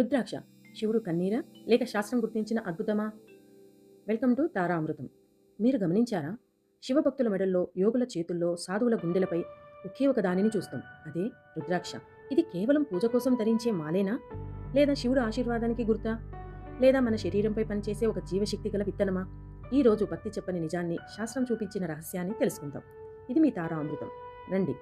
రుద్రాక్ష శివుడు కన్నీరా? లేక శాస్త్రం గుర్తించిన అద్భుతమా? వెల్కమ్ టు తారా అమృతం మీరు గమనించారా? శివభక్తుల మెడల్లో యోగుల చేతుల్లో సాధువుల గుండెలపై ఒకే ఒక దానిని చూస్తాం. అదే రుద్రాక్ష. ఇది కేవలం పూజ కోసం ధరించే మాలేనా? లేదా శివుడు ఆశీర్వాదానికి గుర్తా? లేదా మన శరీరంపై పనిచేసే ఒక జీవశక్తి గల విత్తనమా? ఈ రోజు భక్తి చెప్పని నిజాన్ని శాస్త్రం చూపించిన రహస్యాన్ని తెలుసుకుందాం. ఇది మీ తారా అమృతం రండి.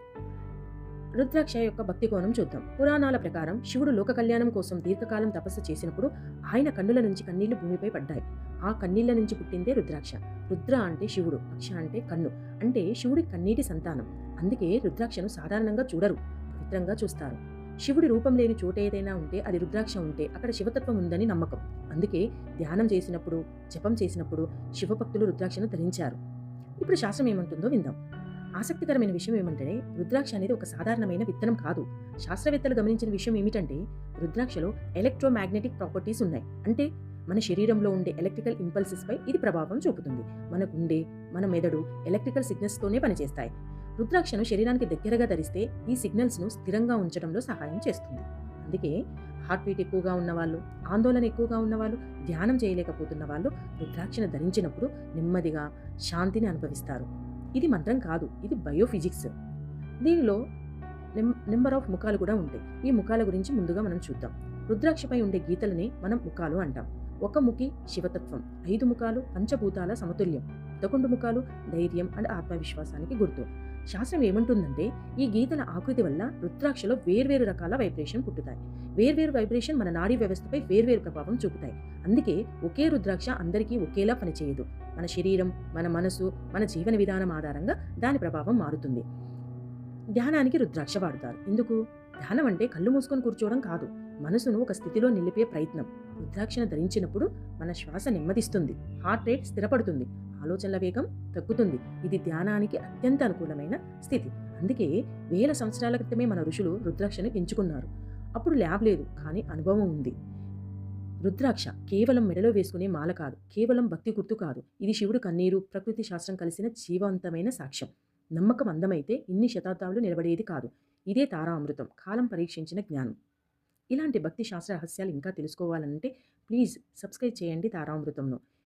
రుద్రాక్ష యొక్క భక్తి కోణం చూద్దాం. పురాణాల ప్రకారం శివుడు లోక కళ్యాణం కోసం దీర్ఘకాలం తపస్సు చేసినప్పుడు ఆయన కన్నుల నుంచి కన్నీళ్ళు భూమిపై పడ్డాయి. ఆ కన్నీళ్ళ నుంచి పుట్టిందే రుద్రాక్ష. రుద్ర అంటే శివుడు అక్ష అంటే కన్ను. అంటే శివుడి కన్నీటి సంతానం. అందుకే రుద్రాక్షను సాధారణంగా చూడరు పవిత్రంగా చూస్తారు. శివుడి రూపం లేని చోట ఏదైనా ఉంటే అది రుద్రాక్ష ఉంటే అక్కడ శివతత్వం ఉందని నమ్మకం. అందుకే ధ్యానం చేసినప్పుడు జపం చేసినప్పుడు శివభక్తులు రుద్రాక్షను ధరించారు. ఇప్పుడు శాస్త్రం ఏమంటుందో విందాం. ఆసక్తికరమైన విషయం ఏమంటే రుద్రాక్ష అనేది ఒక సాధారణమైన విత్తనం కాదు. శాస్త్రవేత్తలు గమనించిన విషయం ఏమిటంటే రుద్రాక్షలో ఎలక్ట్రోమాగ్నెటిక్ ప్రాపర్టీస్ ఉన్నాయి. అంటే మన శరీరంలో ఉండే ఎలక్ట్రికల్ ఇంపల్సెస్ పై ఇది ప్రభావం చూపుతుంది. మన గుండె మన మెదడు ఎలక్ట్రికల్ సిగ్నల్స్ తోనే పనిచేస్తాయి. రుద్రాక్షను శరీరానికి దగ్గరగా ధరిస్తే ఈ సిగ్నల్స్ను స్థిరంగా ఉంచడంలో సహాయం చేస్తుంది. అందుకే హార్ట్ బీట్ ఎక్కువగా ఉన్నవాళ్ళు ఆందోళన ఎక్కువగా ఉన్నవాళ్ళు ధ్యానం చేయలేకపోతున్న వాళ్ళు రుద్రాక్షను ధరించినప్పుడు నెమ్మదిగా శాంతిని అనుభవిస్తారు. ఇది మంత్రం కాదు ఇది బయోఫిజిక్స్. దీనిలో నెంబర్ ఆఫ్ ముఖాలు కూడా ఉంటాయి. ఈ ముఖాల గురించి ముందుగా మనం చూద్దాం. రుద్రాక్షపై ఉండే గీతలని మనం ముఖాలు అంటాం. ఒక ముఖి శివతత్వం ఐదు ముఖాలు పంచభూతాల సమతుల్యం పదకొండు ముఖాలు ధైర్యం అండ్ ఆత్మవిశ్వాసానికి గుర్తు. శాస్త్రం ఏమంటుందంటే ఈ గీతల ఆకృతి వల్ల రుద్రాక్షలో వేర్వేరు రకాల వైబ్రేషన్ పుట్టుతాయి. వేర్వేరు వైబ్రేషన్ మన నాడీ వ్యవస్థపై వేర్వేరు ప్రభావం చూపుతాయి. అందుకే ఒకే రుద్రాక్ష అందరికీ ఒకేలా పనిచేయదు. మన శరీరం మన మనసు మన జీవన విధానం ఆధారంగా దాని ప్రభావం మారుతుంది. ధ్యానానికి రుద్రాక్ష వాడుతారు. ఎందుకు? ధ్యానం అంటే కళ్ళు మూసుకొని కూర్చోవడం కాదు. మనసును ఒక స్థితిలో నిలిపే ప్రయత్నం. రుద్రాక్షను ధరించినప్పుడు మన శ్వాస నెమ్మదిస్తుంది. హార్ట్ రేట్ స్థిరపడుతుంది. ఆలోచనల వేగం తగ్గుతుంది. ఇది ధ్యానానికి అత్యంత అనుకూలమైన స్థితి. అందుకే వేల సంవత్సరాల క్రితమే మన ఋషులు రుద్రాక్షను ఎంచుకున్నారు. అప్పుడు ల్యాబ్ లేదు కానీ అనుభవం ఉంది. రుద్రాక్ష కేవలం మెడలో వేసుకునే మాల కాదు కేవలం భక్తి గుర్తు కాదు. ఇది శివుడు కన్నీరు ప్రకృతి శాస్త్రం కలిసిన జీవవంతమైన సాక్ష్యం. నమ్మకం అందమైతే ఇన్ని శతాబ్దాలు నిలబడేది కాదు. ఇదే తారా అమృతం కాలం పరీక్షించిన జ్ఞానం. ఇలాంటి భక్తి శాస్త్ర రహస్యాలు ఇంకా తెలుసుకోవాలంటే ప్లీజ్ సబ్స్క్రైబ్ చేయండి తారామృతంలో